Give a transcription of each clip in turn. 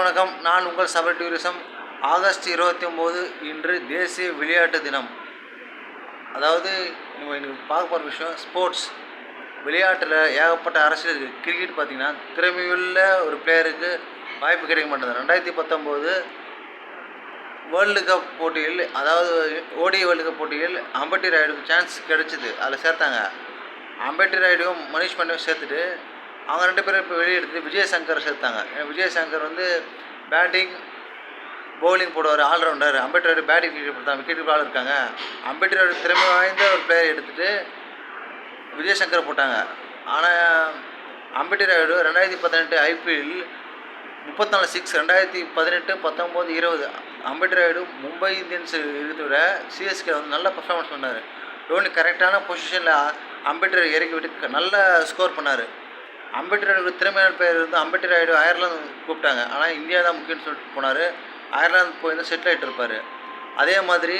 வணக்கம். நான் உங்கள் சபர் டூரிசம். ஆகஸ்ட் இருபத்தி ஒம்பது இன்று தேசிய விளையாட்டு தினம். அதாவது நம்ம இன்னைக்கு பார்க்க போகிற விஷயம் ஸ்போர்ட்ஸ். விளையாட்டில் ஏகப்பட்ட அரசியல் இருக்குது கிரிக்கெட் பார்த்திங்கன்னா திறமையுள்ள ஒரு பிளேயருக்கு வாய்ப்பு கிடைக்க மாட்டேங்குது. ரெண்டாயிரத்தி பத்தொம்போது வேர்ல்டு கப் போட்டியில் அதாவது ஓடி வேர்ல்டு கப் போட்டியில் அம்பட்டி ராயுடுக்கு சான்ஸ் கிடைச்சிது. அதில் சேர்த்தாங்க. அம்பட்டி ராயுடுவும் மனிஷ் பாண்டியும் சேர்த்துட்டு அவங்க ரெண்டு பேரும் இப்போ வெளியே எடுத்து விஜயசங்கர் சேர்த்தாங்க. விஜயசங்கர் வந்து பேட்டிங் பவுலிங் போடுவார் all rounder Ambedkar batting wicket தான் விக்கெட் ஆள் இருக்காங்க. அம்பேட் திறமை வாய்ந்த ஒரு பிளேயர் எடுத்துகிட்டு விஜயசங்கர் போட்டாங்க. ஆனால் அம்பேத்கர் ராயுடு ரெண்டாயிரத்தி பதினெட்டு ஐபிஎல் முப்பத்தாலு சிக்ஸ் ரெண்டாயிரத்தி பதினெட்டு பத்தொம்போது இருபது. அம்பேத்கர் மும்பை இந்தியன்ஸ் இருக்கிறத விட சிஎஸ்கே வந்து நல்ல பர்ஃபார்மன்ஸ் பண்ணார். தோனி கரெக்டான பொசிஷனில் அம்பேத்கர் இறக்கி விட்டு நல்ல ஸ்கோர் பண்ணார். அம்பேட்கரோட திறமையான பேர் வந்து அம்பேட்கர் ராயுடு அயர்லாந்து கூப்பிட்டாங்க. ஆனால் இந்தியா தான் முக்கியம்னு சொல்லிட்டு போனார். அயர்லாந்து போய் தான் செட்டில் ஆகிட்டு இருப்பார். அதே மாதிரி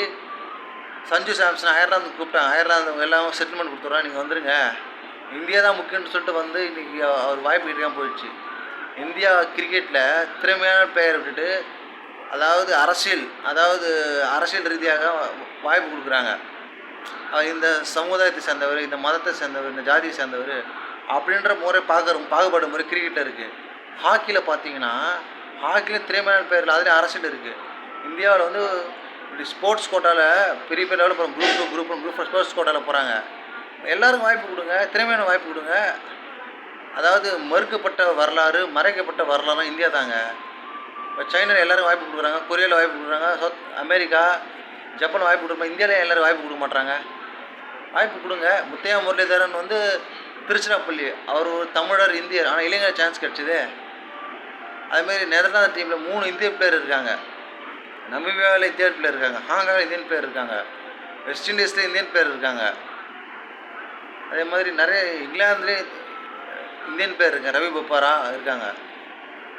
சஞ்சு சாம்சன் அயர்லாந்து கூப்பிட்டாங்க. அயர்லாந்து அவங்க எல்லாம் செட்டில்மெண்ட் கொடுத்துட்றோம். நீங்கள் வந்துடுங்க இந்தியா தான் முக்கியம்னு சொல்லிட்டு வந்து இன்றைக்கி அவர் வாய்ப்பு கிடைக்காம போயிடுச்சு. இந்தியா கிரிக்கெட்டில் திறமையான பெயர் விட்டுட்டு அதாவது அரசியல் அதாவது அரசியல் ரீதியாக வாய்ப்பு கொடுக்குறாங்க. இந்த சமுதாயத்தை சேர்ந்தவர் இந்த மதத்தை சேர்ந்தவர் இந்த ஜாதியை சேர்ந்தவர் அப்படின்ற முறை பார்க்குற பாகுபாடு முறை கிரிக்கெட்டில் இருக்குது ஹாக்கியில் பார்த்தீங்கன்னா ஹாக்கியில் திரைமையான பேரில் அதிலே அரசியல் இருக்குது இந்தியாவில் வந்து இப்படி ஸ்போர்ட்ஸ் கோட்டாவில் பெரிய பெரிய லெவலில் போகிறோம் group two group one group sports கோட்டாவில் போகிறாங்க எல்லாருக்கும் வாய்ப்பு கொடுங்க திறமையான வாய்ப்பு கொடுங்க. அதாவது மறுக்கப்பட்ட வரலாறு மறைக்கப்பட்ட வரலாறுலாம் இந்தியா தாங்க. இப்போ சைனாவில் எல்லாரும் வாய்ப்பு கொடுக்குறாங்க கொரியாவில் வாய்ப்பு கொடுக்குறாங்க சவுத் அமெரிக்கா ஜப்பான் வாய்ப்பு கொடுக்குறாங்க இந்தியாவில் எல்லாரும் வாய்ப்பு கொடுக்க மாட்டாங்க வாய்ப்பு கொடுங்க. முத்தையா முரளிதரன் வந்து திருச்சிராப்பள்ளி. அவர் ஒரு தமிழர் இந்தியர். ஆனால் இளைஞர் சான்ஸ் கிடச்சிது. அதுமாரி நெதர்லாந்து டீமில் மூணு இந்திய பிளேயர் இருக்காங்க. நமீபியாவில் இந்திய பிளேயர் இருக்காங்க. ஹாங்காங்கில் இந்தியன் பிளேயர் இருக்காங்க. வெஸ்ட் இண்டீஸில் இந்தியன் பிளேயர் இருக்காங்க. அதே மாதிரி நிறைய இங்கிலாந்துலேயே இந்தியன் பிளேயர் இருக்காங்க. ரவி பப்பாரா இருக்காங்க.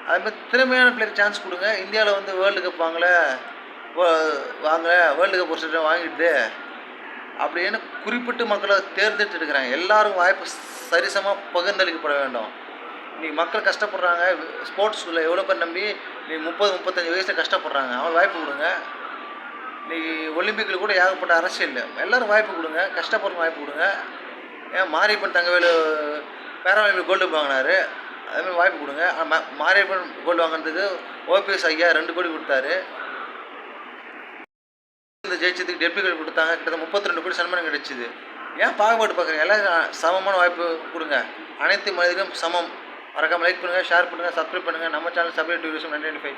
அதுமாதிரி திறமையான பிளேயர் சான்ஸ் கொடுங்க. இந்தியாவில் வந்து வேர்ல்டு கப் வாங்கல. வா- வாங்க வேர்ல்டு கப் ஒரு வாங்கிட்டு அப்படின்னு குறிப்பிட்டு மக்களை தேர்ந்தெடுத்து எடுக்கிறாங்க எல்லாரும் வாய்ப்பு சரிசமாக பகிர்ந்தளிக்கப்பட வேண்டும். இன்றைக்கி மக்கள் கஷ்டப்படுறாங்க ஸ்போர்ட்ஸில் எவ்வளோ பேர் நம்பி நீ முப்பது முப்பத்தஞ்சு வயசில் கஷ்டப்படுறாங்க. அவங்க வாய்ப்பு கொடுங்க. இன்றைக்கி ஒலிம்பிக்கில் கூட ஏகப்பட்ட அரசியல் எல்லோரும் வாய்ப்பு கொடுங்க. கஷ்டப்படுற வாய்ப்பு கொடுங்க. ஏன் மாரியப்பன் தங்கவேலு பேராலிம்பிக் கோல்டு வாங்கினாரு. அதேமாதிரி வாய்ப்பு கொடுங்க. ஆனா மாரியப்பன் கோல்டு வாங்கினதுக்கு ஓபிஎஸ் ஐயா ரெண்டு கோடி கொடுத்தாரு. இந்த ஜெயிச்சதுக்கு டெபிகள் கொடுத்தாங்க. கிட்டத்தட்ட முப்பத்தி ரெண்டு கோடி சன்மானம் கிடைச்சிது. ஏன் பாகுபாடு பார்க்குறீங்க? எல்லாம் சமமான வாய்ப்பு கொடுங்க. அனைத்து மனிதர்களும் சமம். மறக்காமல் லைக் பண்ணுங்கள் ஷேர் பண்ணுங்கள் சப்ஸ்கிரைப் பண்ணுங்கள் நம்ம channel subscribe tourism ninety five